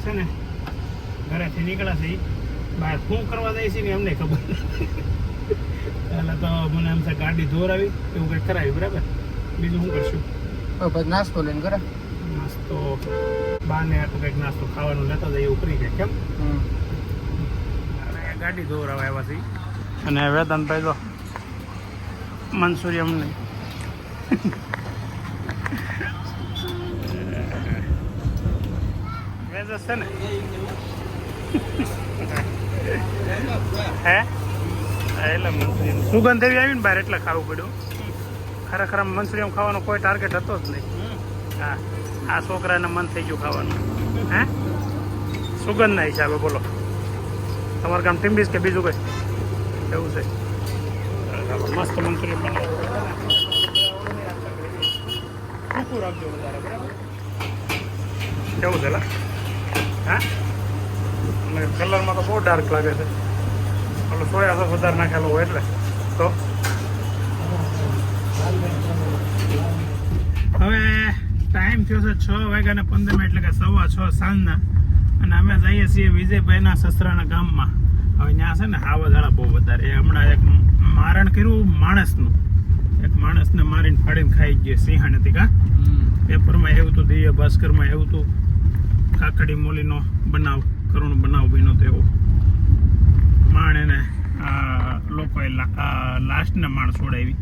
ભાઈ છે ને ઘરેથી નીકળ્યા છે બહાર શું કરવા જાય છે ને અમને ખબર એટલે તો મને એમ છે ગાડી દોરાવી એવું કંઈક કરાવી બરાબર? બીજું શું કરશું? નાસ્તો લઈને કરે નાસ્તો બાને આટલું કંઈક નાસ્તો ખાવાનું લેતા જાય એવું કરી જાય કેમ? અરે ગાડી દોરાવા આવ્યા છે અને વેદાંતભાઈ તો મનસુરી અમને વેજસ છે ને? હે? સુગંધ એવી આવી ને બહાર એટલે ખાવું પડ્યું. ખરેખર આમ ખાવાનો કોઈ ટાર્ગેટ હતો જ નહીં. હા, આ છોકરાને મન થઈ ગયું ખાવાનું. હે? સુગંધના હિસાબે બોલો. તમારે કામ ટીમ્બીસ કે બીજું કંઈ? એવું છે. મસ્ત મંચુરિયન બનાવો. કેવું છે, લા? હા? અને કલરમાં તો બહુ ડાર્ક લાગે છે. એટલે સોયા સોસ વધારે નાખેલો હોય એટલે. તો? હવે ટાઈમ થયો છે છ વાગ્યા ને પંદર મિનિટ એટલે કે સવા છ સાંજના. અને અમે જઈએ છીએ વિજયભાઈના સસરાના ગામમાં. હવે ત્યાં છે ને હાવધાળા બહુ વધારે. એ હમણાં એક મારણ કર્યું માણસનું. એક માણસને મારીને ફાડીને ખાઈ ગયો સિંહણ હતી કા? પેપરમાં એવું હતું દિવ્ય ભાસ્કરમાં એવું હતું. કાકડી મોલીનો બનાવ, કરુણ બનાવ બન્યો તેવો એવો. માણ એને આ, લોકોએ લાસ્ટને માણ છોડાવી.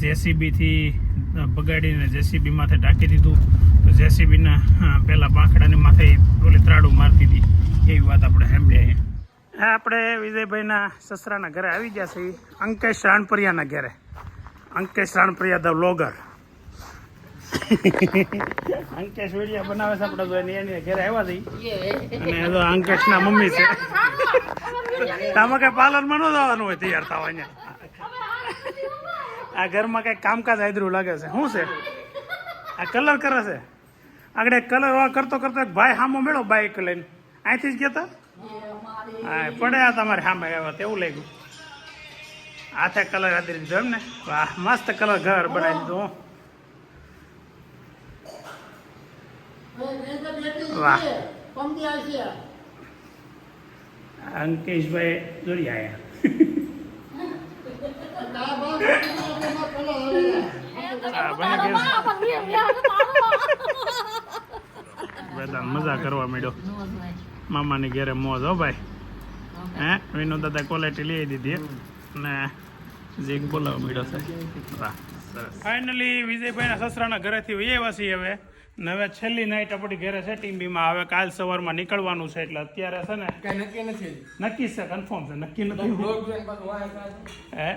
જેસીબીથી બગાડીને જેસીબી માથે ટાંકી દીધું. તો જેસીબીના પેલા પાંખડાની માથે ઓલી ત્રાડું મારતી હતી. એવી વાત આપણે સાંભળી હા, આપણે વિજયભાઈના સસરાના ઘરે આવી ગયા છે અંકેશ રાણપરિયાના ઘરે. Ankesh Ranpariya the vlogger. Ankesh video બનાવે છે આપણે તો એની એની ઘરે આવ્યા છીએ અને એ અંકેશ અંકેશના મમ્મી છે. તમે કઈ પાર્લરમાં ન જવાનું હોય તૈયાર થવા અહીંયા. આ ઘરમાં કઈ કામકાજ આદરું લાગે છે. શું છે? આ કલર કરે છે? આગળ કલર કરતો કરતો ભાઈ હામો મેળો બાઈક લઈને. અહીંથી જ ગયા હા પડ્યા તમારે સામે આવ્યા તેવું લાગ્યું. હાથે કલર આદરી દીધો એમ ને વાહ મસ્ત કલર ઘર બનાવી દીધું વાહ. અંકેશભાઈ દોરી બધા મજા કરવા માંડ્યો. મામાની ઘેરે મોજ હો ભાઈ. હે? વિનુ દાદા ક્વોલિટી લઈ દીધી. ને જીગ બોલાવવા માંડ્યો છે. વાહ સરસ. ફાઇનલી વિજયભાઈના સસરાના ઘરેથી વૈયા છીએ હવે. ને હવે છેલ્લી નાઈટ આપણી ઘરે છે ટીમ્બીમાં હવે કાલ સવારમાં નીકળવાનું છે એટલે અત્યારે છે ને કઈ નક્કી નથી નક્કી છે કન્ફર્મ છે નક્કી નથી. હે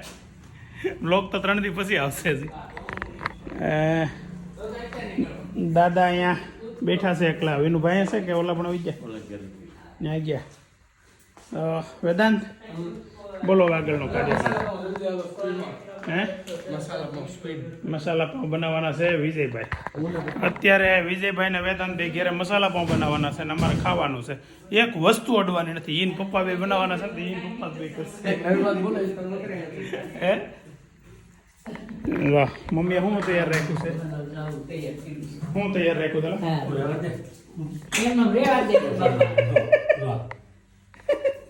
બ્લોગ તો ત્રણ દિવસ પછી આવશે જ એ, દાદા અહીંયા બેઠા છે એકલા વિનુભાઈ છે કે ઓલા પણ આવી ગયા ત્યાં ગયા વેદાંત બોલો આગળનું કાર્ય હે? મસાલા પાઉં બનાવવાના છે વિજયભાઈ. અત્યારે વિજયભાઈ ને વેદાંત બે ઘેરે મસાલા પાઉં બનાવવાના છે ને અમારે ખાવાનું છે. એક વસ્તુ અડવાની નથી. ઈન પપ્પા બે બનાવવાના છે ને ઈન પપ્પા કરશે. હે? વાહ મમ્મીએ શું તૈયાર રાખ્યું છે? શું તૈયાર રાખ્યું તને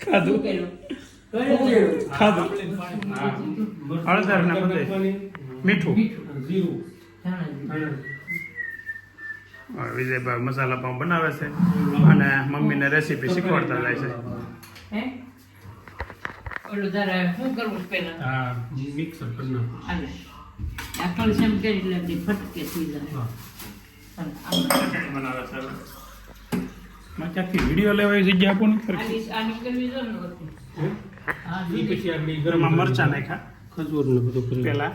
ખાધું? ખાધું? હળદર ને બધે. મીઠું. વિજયભાઈ મસાલા પાઉં બનાવે છે અને મમ્મીને રેસીપી શીખવાડતા જાય છે. ઓલું શું કરવું પેલા હા મિક્સર કરી નાખો. હાલે. આ કરી એટલે ફટકે થઈ જાય. અને આમ ચટણી બનાવે છે હવે. વીડિયો લેવાની જગ્યા આપો ને આની કરવી એમાં મરચા નાખ્યા. ખજૂર ને બધું પેલા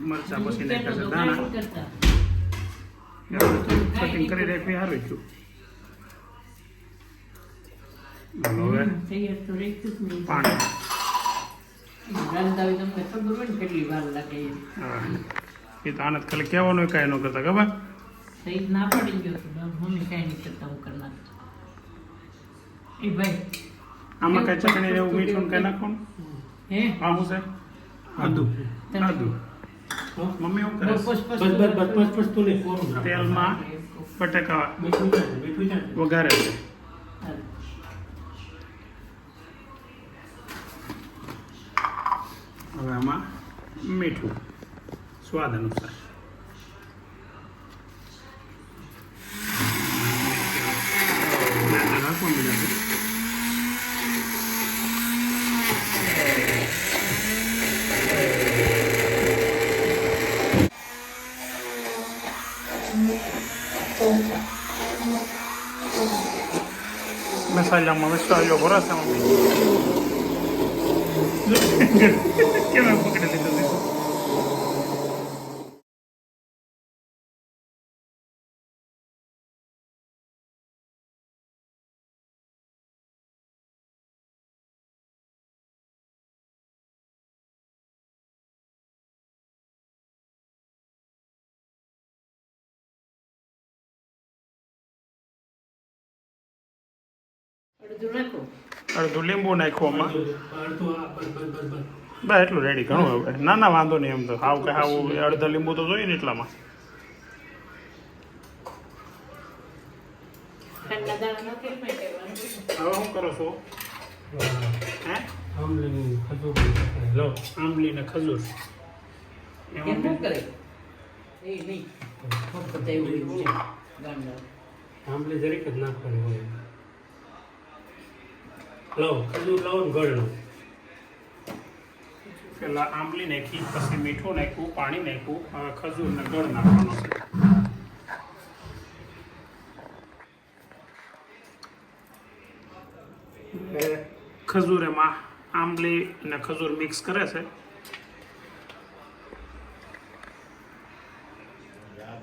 મરચા પછી નાખ્યા છે દાણા કટિંગ કરી રાખ્યું સારું છું હવે. પાણી. એ. એ તો આને ખાલી કહેવાનું કાંઈ ન કરતા ખબર? ના પડી ગયો મમ્મી કાંઈ નહીં કરતા હું કરી નાખતો એ ભાઈ આમાં કાંઈ ચટણી ને એવું મીઠું ને કાંઈ નાખવાનું? હે? હા હું છે? આદુ. આદુ. મમ્મી શું કરે બસ બસ બસ બસ બસ તું તેલમાં બટાકા ને. વઘારે છે. હવે આમાં મીઠું. સ્વાદ અનુસાર. મસાલામાં મસાલો ભરોસે કેમ પકડી લીધું છે? અડધું લીંબુ નાખો આમાં. બસ એટલું રેડી ઘણું હવે. ના ના વાંધો નહીં એમ તો. હાવ કે હાવ અડધા લીંબુ તો જોઈએ ને એટલામાં. હવે શું કરો છો? હે? આમલીની ખજૂર લો આંબલી ને ખજૂર. જરીક જ નાખવાની હોય. લો ખજૂર લાવો ને ગળ લો પેલા આંબલી નાખી પછી મીઠું નાખ્યું પાણી નાખ્યું ખજૂર ને ગળ નાખવાનો છે. ખજૂર એમાં આંબલી અને ખજૂર મિક્સ કરે છે.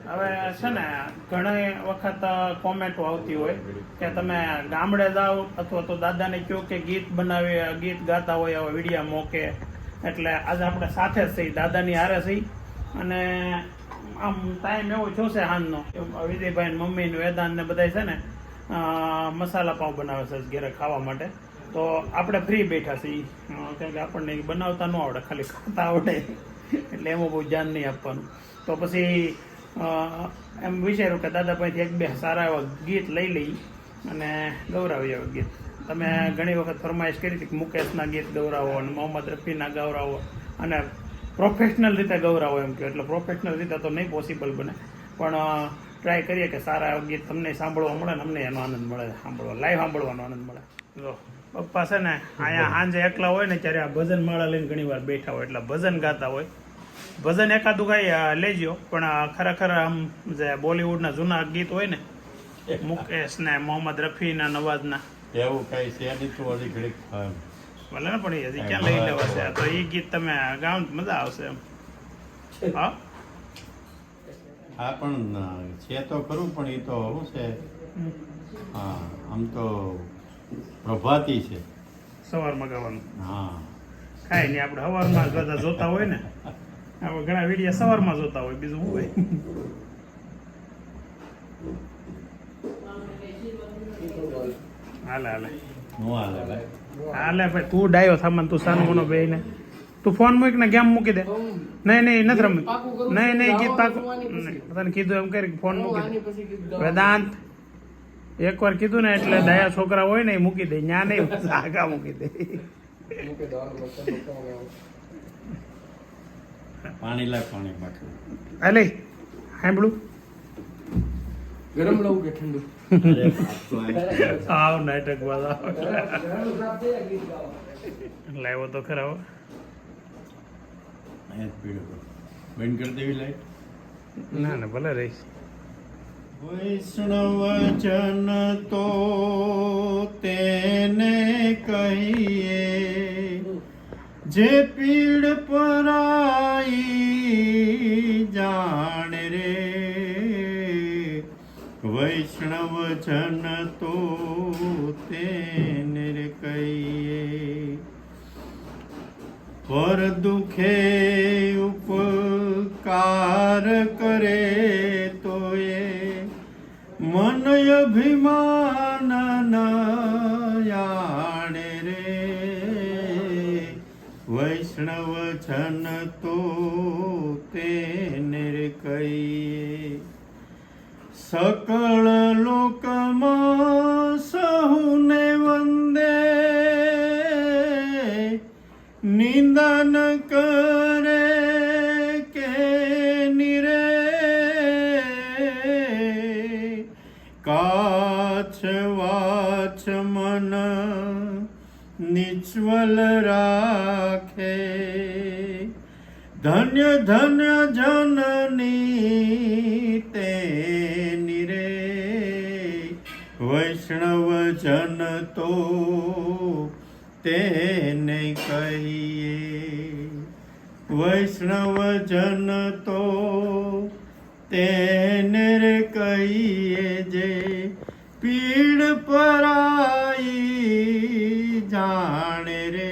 હવે છે ને, ઘણી વખત કોમેન્ટો આવતી હોય કે તમે ગામડે જાઓ અથવા તો દાદાને કહો કે ગીત બનાવી, ગીત ગાતા હોય એવા વિડીયા મોકે. એટલે આજે આપણે સાથે જ છીએ, દાદાની હારે છીએ. અને આમ ટાઈમ એવો જોશે હાનનો વિજયભાઈ મમ્મીને વેદાંત ને બધા છે ને મસાલા પાઉં બનાવે છે ઘેરે ખાવા માટે. તો આપણે ફ્રી બેઠા છીએ. કેમ કે આપણને બનાવતા ન આવડે, ખાલી ખાતા આવડે. એટલે એમાં બહુ ધ્યાન નહીં આપવાનું. તો પછી એમ વિચાર્યું કે દાદા પાસેથી એક બે સારા એવા ગીત લઈ લઈ અને ગૌરાવી એવા ગીત. તમે ઘણી વખત ફરમાઈશ કરી હતી કે મુકેશના ગીત ગૌરાવો અને મોહમ્મદ રફીના ગૌરાવો અને પ્રોફેશનલ રીતે ગૌરાવો એમ કહ્યું. એટલે પ્રોફેશનલ રીતે તો નહીં પોસિબલ બને. પણ ટ્રાય કરીએ કે સારા એવા ગીત તમને સાંભળવા મળે ને અમને એનો આનંદ મળે સાંભળવા લાઈવ સાંભળવાનો આનંદ મળે. જો પપ્પા છે ને અહીંયા સાંજે એકલા હોય ને ત્યારે આ ભજન માળા લઈને ઘણી વાર બેઠા હોય. એટલે ભજન ગાતા હોય. ભજન એકાદું અ, લેજો. પણ ખરેખર આમ જે બોલિવૂડના જૂના ગીત હોય ને મુકેશ ને મોહમ્મદ રફી ના નવાઝના. એવું કઈ છે એની તો હજી ઘડીક ભલે ને પણ એ હજી ક્યાં લઈ લેવા છે તો એ ગીત તમે ગાઓ મજા આવશે એમ. હા? હા પણ છે તો ખરું પણ એ તો શું છે? હા આમ તો પ્રભાતી છે. સવારમાં ગાવાનું હા. કાંઈ નહીં આપણે સવારમાં બધા જોતા હોય ને આપણે ઘણા વીડિયો સવારમાં જોતા હોય બીજું શું હોય. હાલે હાલે. હાલે ભાઈ હાલે ભાઈ તું ડાયો સામાન તું સાનું મનો બે ને તું ફોન મૂક ને ગેમ મૂકી દે. નહીં નહીં નથી રમત. નહીં નહીં ગીત પાકું. તને કીધું એમ કરી ફોન મૂકી દે. આની એક વાર વેદાંત એકવાર કીધું ને એટલે દયા છોકરા હોય ને એ મૂકી દે. ન્યા નહીં આગા મૂકી દે મૂકી દેવાનું, લોકો લોકો ગાવાનું. પાણી લાય પાણી બાકી. અલે સાંભળું. ગરમ લઉં કે ઠંડુ. આવ નાટક વાળા. લાવ્યો તો ખરાબ અહીંયા જ પીળો બંધ કરી દેવી લાઈટ? ના ના ભલે રહીશ વૈષ્ણવજન તો તેને કહીએ. જે પીડ પરાઈ જાણ રે. વૈષ્ણવજન તો તેને રે કહીએ. પર દુખે ઉપકાર કરે તો એ મન અભિમાન યાણે વૈષ્ણવ જન તો તેને કહીએ. સકળ લોકમાં પીડ પરાઈ જાણે રે.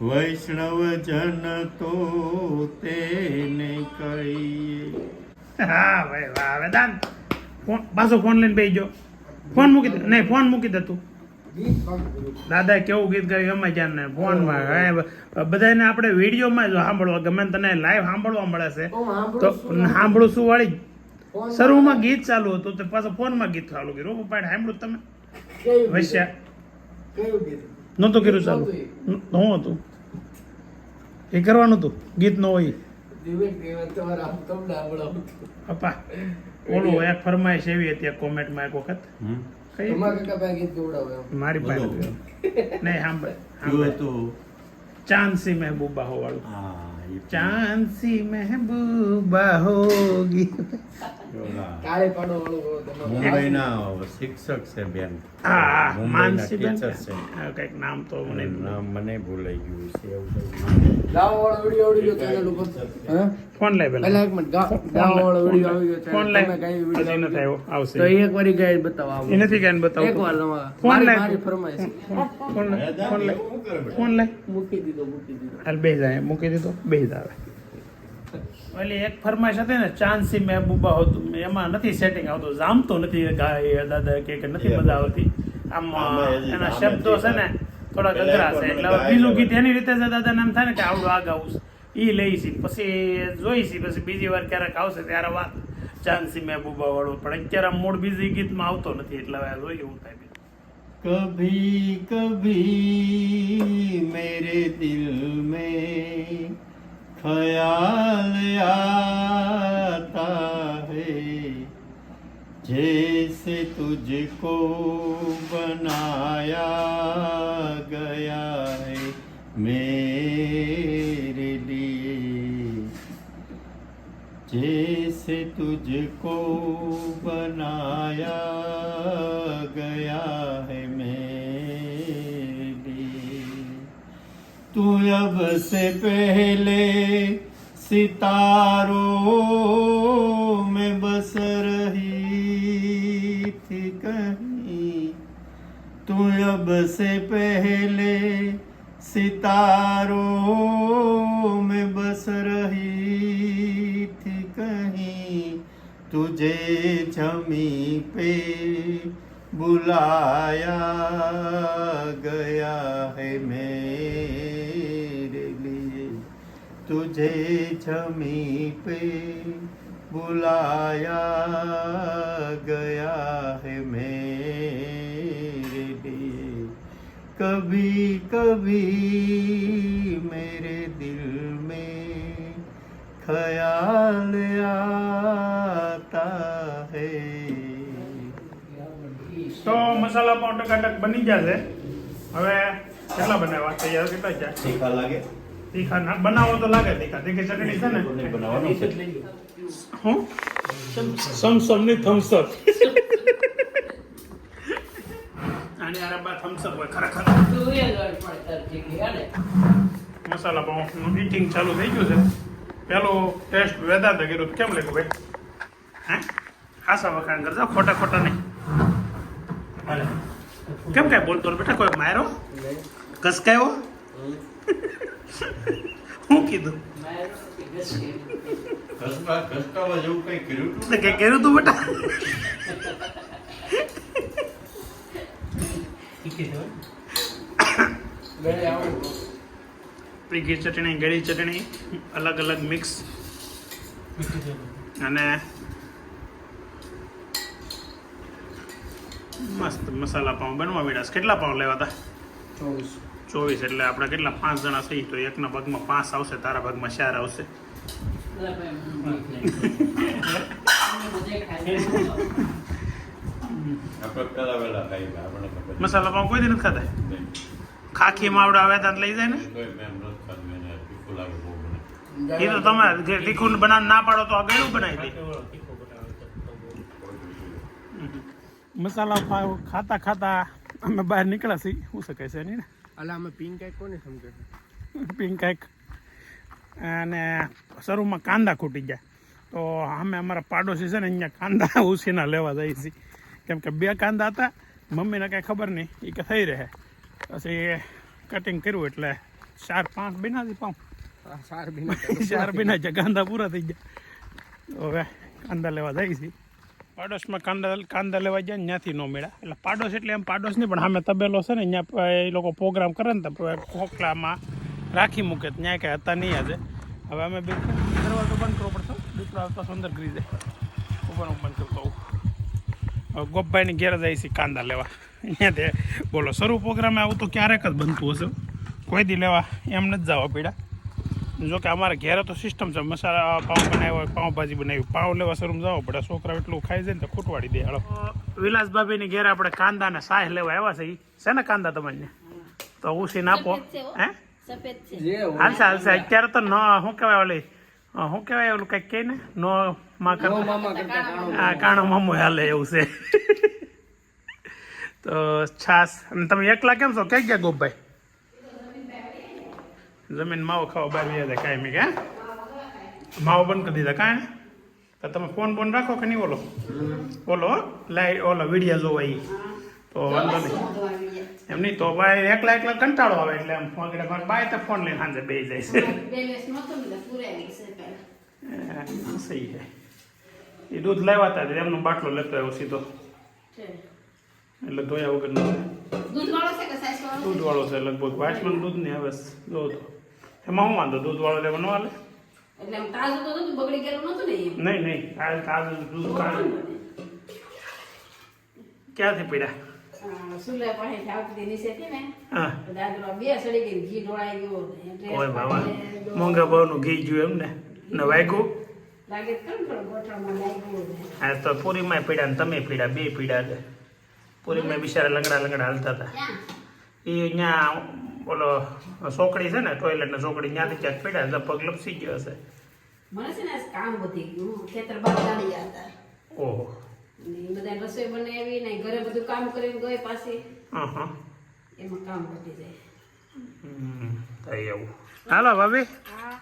વૈષ્ણવ જન તો તેને કહીએ. હા ભાઈ વાહ વેદાંત ફોન પાછો ફોન લઈને બેસી ગયો. ફોન મૂકી દે નહીં ફોન મૂકી દે તું. દાદા કેવું ગીત ગાયું એમાં જ્યાં ને ફોનમાં હે બધાને આપણે વિડીયોમાં જો સાંભળવા ગમે ને તને લાઈવ સાંભળવા મળે છે. તો સાંભળું શું વાળી. શરૂમાં ગીત ચાલુ હતું તો પાછો ફોનમાં ગીત ચાલુ કર્યું. પપ્પાએ સાંભળ્યું તમે? વૈશ્યા? નહોતું કર્યું ચાલુ. નહોતું હતું? એ કરવાનું હતું? ગીત ન હોય. પપ્પા ઓલું એક ફરમાઈશ એવી હતી એક કોમેન્ટમાં એક વખત. મારી પાસે નહીં સાંભળ ચાંદસી મહેબૂબા હોવાળું. હા ચાંદસી મહેબૂબા હોગી કાળે પાડો વાળું મુંબઈના શિક્ષક છે બેન. હા હા મુંબઈના માનસી બેન? છે. કંઈક નામ તો મને નામ મને ભૂલાઈ ગયું છે એવું કંઈક. વાળો વીડિયો આવડી ગયો ચેનલ ઉપર. ફોન લઈ પહેલા એક મિનિટ ગા- વાળો વીડિયો આવી ગયો ફોન channel. કઈ હજી નથી આવ્યો આવશે. તો એક વારી ગાઈ બતાવો આવો. નથી કાંઈ બતાવું એક વાર ફોન મારી- મારી ફરમાઈશ. ફોન લઈ ફોન લઈ એવું કરે બેટા? ફોન લઈ મૂકી દીધો મૂકી દીધો. હાલ બે જાય મૂકી દીધો બે આવે એટલે એક ફરમાઈશ હતી ને ચાંદસી મહેબૂબા હતું. એમાં નથી સેટિંગ આવતું. જામતું નથી દાદા કે નથી મજા આવતી. આમ એના શબ્દો છે ને થોડા અઘરા છે. એટલે બીજું ગીત એની રીતે છે દાદાને એમ થાય ને કે આવડું આગ આવું એ લઈશી પછી જોઈશી પછી બીજી વાર ક્યારેક આવશે ત્યારે વાત. ચાંદસી મહેબૂબા વાળું. પણ અત્યારે મૂળ બીજી ગીતમાં આવતો નથી. એટલે જોઈએ એવું થાય કભી કભી મેરે દિલ મેં ख्याल आता है जैसे तुझको बनाया गया है मेरे लिए जैसे तुझको बनाया गया तू अब से पहले सितारों में बस रही थी कहीं तू अब से पहले सितारों में बस रही थी कहीं तुझे जमी पे बुलाया गया है मेरे लिए तुझे जमी पे बुलाया गया है मेरे लिए कभी कभी मेरे दिल में ख्याल आता है તો મસાલા પાઉં ટકાટક બની ગયા છે હવે કેટલા બનાવવા તૈયાર કેટલા છે તીખા લાગે તીખા ના બનાવો તો લાગે તીખા. તીખી ચટણી છે ને? બનાવવાનું છે. હું? સમસમની થમ્સઅપ આની આરે બા થમ્સઅપ હોય ખરેખર. તું. મસાલા પાઉં ઈટિંગ ચાલુ થઈ ગયું છે. પેલો ટેસ્ટ વેદાંત કર્યું કેમ લાગ્યું ભાઈ? હે? આશા વખાણ કરજો ખોટા ખોટા નહીં. હાલે. કેમ કાંઈ બોલતો બેટા કોઈ માર્યો? કસકાયો શું કીધું? કર્યું તું? બેટા? બેને ચટણી ગળી ચટણી અલગ અલગ મિક્સ. અને મસ્ત મસાલા પાઉં બનવા માંડ્યા કેટલા પાઉં લેવા હતા ચોવીસ. ચોવીસ એટલે આપણે કેટલા? પાંચ જણા થઈ તો એકના ભાગમાં પાંચ આવશે, તારા ભાગમાં ચાર આવશે. મસાલા પાઉં કોઈ દી નથી ખાતા ખાખી માવડા આવ્યા ત્યાં લઈ જાય ને. એ તો તમે તીખું બનાવ ના પાડો તો આ ગળ્યું બનાવી દે. મસાલા ખાતા ખાતા અમે બહાર નીકળ્યા છીએ. શું શકે છે નહીં ને અલા અમે પિંક કાંઈ કોને સમજે પિંક કંઈક અને શરૂમાં કાંદા ખૂટી ગયા. તો અમે અમારા પાડોશી છે ને અહીંયા કાંદા ઉછીના લેવા જઈએ છીએ કેમ કે બે કાંદા હતા મમ્મીને કાંઈ ખબર નહીં એ કે થઈ રહે. પછી કટિંગ કર્યું એટલે ચાર પાંચ બિનાથી પાઉં. ચાર બિન ચાર બિના કાંદા પૂરા થઈ ગયા. હવે કાંદા લેવા જઈએ છીએ પાડોશમાં કાંદા કાંદા લેવા જાય ને ત્યાંથી ન મળ્યા એટલે પાડોશ એટલે એમ પાડોશ નહીં, પણ સામે તબેલો છે ને ત્યાં એ લોકો પ્રોગ્રામ કરે ને, તો ખોખલામાં રાખી મૂકે. ત્યાં કાંઈ હતા નહીં આજે. હવે અમે બી દરવાજો બંધ કરવો પડશે દીકરો આવતો સુંદર ગ્રી જાય ઉપર હું બંધ કરતો હવે ગોપભાઈની ઘેર જાય છે કાંદા લેવા. અહીંયા તે બોલો, શરૂ પ્રોગ્રામે આવું તો ક્યારેક જ બનતું હશે કોઈ દી લેવા એમ નથી જવા પીડા જો કે અમારે ઘેરે તો સિસ્ટમ છે. મસાલા પાઉં બનાવ્યો હોય પાઉંભાજી બનાવી. પાઉં લેવા શરૂ જવો પડે છોકરા એટલું ખાઈ જાય ને તો ખૂટવાડી દે. હાલો. વિલાસ ભાભીની ઘેરે આપણે કાંદા ને સાહ લેવા આવ્યા છે. ઈ. છે ને કાંદા તમને? તો ઉસીને આપો. હે. છે. હાલશે હાલશે અત્યારે તો ન શું કહેવાય ઓલી શું કહેવાય ઓલું કંઈક કહે ને? નો માં નો કરતા મામા કાણો કાણો મામો. હાલે એવું છે. તો છાસ. અને તમે એકલા કેમ છો? કઈ ગયા ગોપભાઈ? જમીન માવો ખાવા બહાર વ્યા જાય કાંઈ મેં કે માવો બંધ કરી દીધા કાંઈ? તો તમે ફોન બોન રાખો કે નહીં ઓલો? ઓલો લાઈ ઓલો વીડિયો જોવા એ તો વાંધો નહીં. એમ નહીં તો ભાઈ એકલા એકલા કંટાળો આવે એટલે આમ ફોન કરે મારે બાય તો ફોન લઈને સાંજે બે જાય છે. ને સહી છે. એ દૂધ લાવ્યા હતા એમનો બાટલો લેતો આવ્યો સીધો. એટલે ધોયા વગરનો નહીં દૂધ વાળો છે લગભગ વાસમાં દૂધ નહીં આવે જો એમાં હું વાંધો? દૂધ વાળો લેવાનો હાલે? એટલે આમ તાજું તો નતું બગડી ગયેલું નતું ને એમ? નહીં નહીં આ તાજું દૂધ કાઢ ક્યાંથી પીડા? સુલે પાસેથી આવતી હતી ને દાદરો બે સડી ગઈ ઘી ઢોળાઈ ગયો ઓય બાબા મોંઘા ભાવનું ઘી જોયું એમ ને? ને વાગ્યું લાગે તો પૂરીમાં પીડા ને તમે પીડા બે પીડા પૂરીમાં બિચારા લંગડા લંગડા હાલતા હતા. એ અહીંયા ઓલો સોકડી છે ને ટોયલેટ ને સોકડી ત્યાંથી ક્યાંક પીડા એટલે પગ લપસી ગયો હશે. મને છે ને કામ વધી ગયું. ખેતર બહાર ગાડી હતા ઓહો. બધા રસોઈ બનાવી ને ઘરે બધું કામ કરીને ગઈ પાછી. હા હા એમાં કામ વધી જાય. એવું હાલો ભાભી.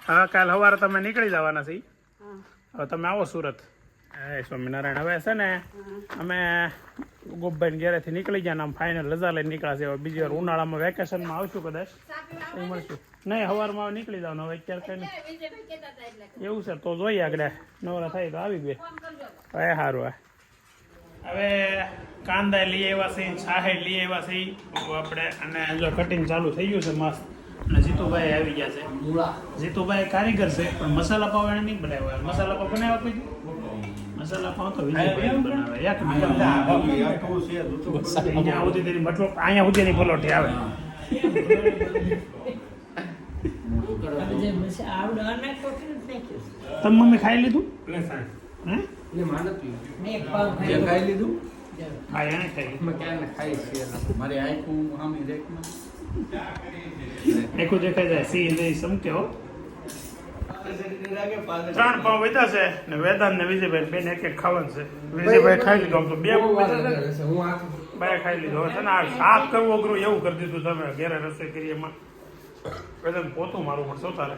હવે કાલ સવારે તમે નીકળી જવાના છીએ. હવે તમે આવો સુરત. એ સ્વામિનારાયણ હવે છે ને, અમે ગોપભાઈ ઘેરેથી નીકળી ગયા આમ ફાઇનલ રજા લઈને નીકળ્યા છે હવે બીજી વાર ઉનાળામાં વેકેશનમાં આવશું કદાચ. મળશું. નહીં સવારમાં નીકળી જવાનું. હવે અત્યારે કઈ એવું છે, તો જોઈએ આગળ. નવરા થાય તો આવી ગયે. હવે સારું હા. હવે કાંદા લઈ આવ્યા છે છાહે લઈ આવ્યા છે આપણે, અને જો કટિંગ ચાલુ થઈ ગયું છે, મસ્ત. અને જીતુભાઈ આવી ગયા છે. જીતુભાઈ કારીગર છે, પણ મસાલા પાવ એને નહીં બનાવ્યો. મસાલા પાવ બનાવ્યા કોઈ? મસાલા પાવ તો વિજયભાઈ બનાવે. એક બધું. અહીંયા સુધી તેની મતલબ અહીંયા સુધીની પલોઠી આવે. તમે મમ્મી ખાઈ લીધું? ખાઈ લીધું. હા એને ખાઈ લીધું. મારી આંખું સામે રેકમાં. એકું જાય. સિંહ જઈ સમકે હો. ત્રણ પાઉં વધ્યા છે ને વેદાંત ને વિજયભાઈ બેન એક એક ખાવાનું છે. વિજયભાઈ ખાઈ લીધું આમ તો બે બે ખાઈ લીધું. હવે છે ને આ સાફ કરવું અઘરું એવું કરી દીધું તમે ઘેરે રસોઈ કરી એમાં. વેદાંત પોતું મારું પડશે તારે.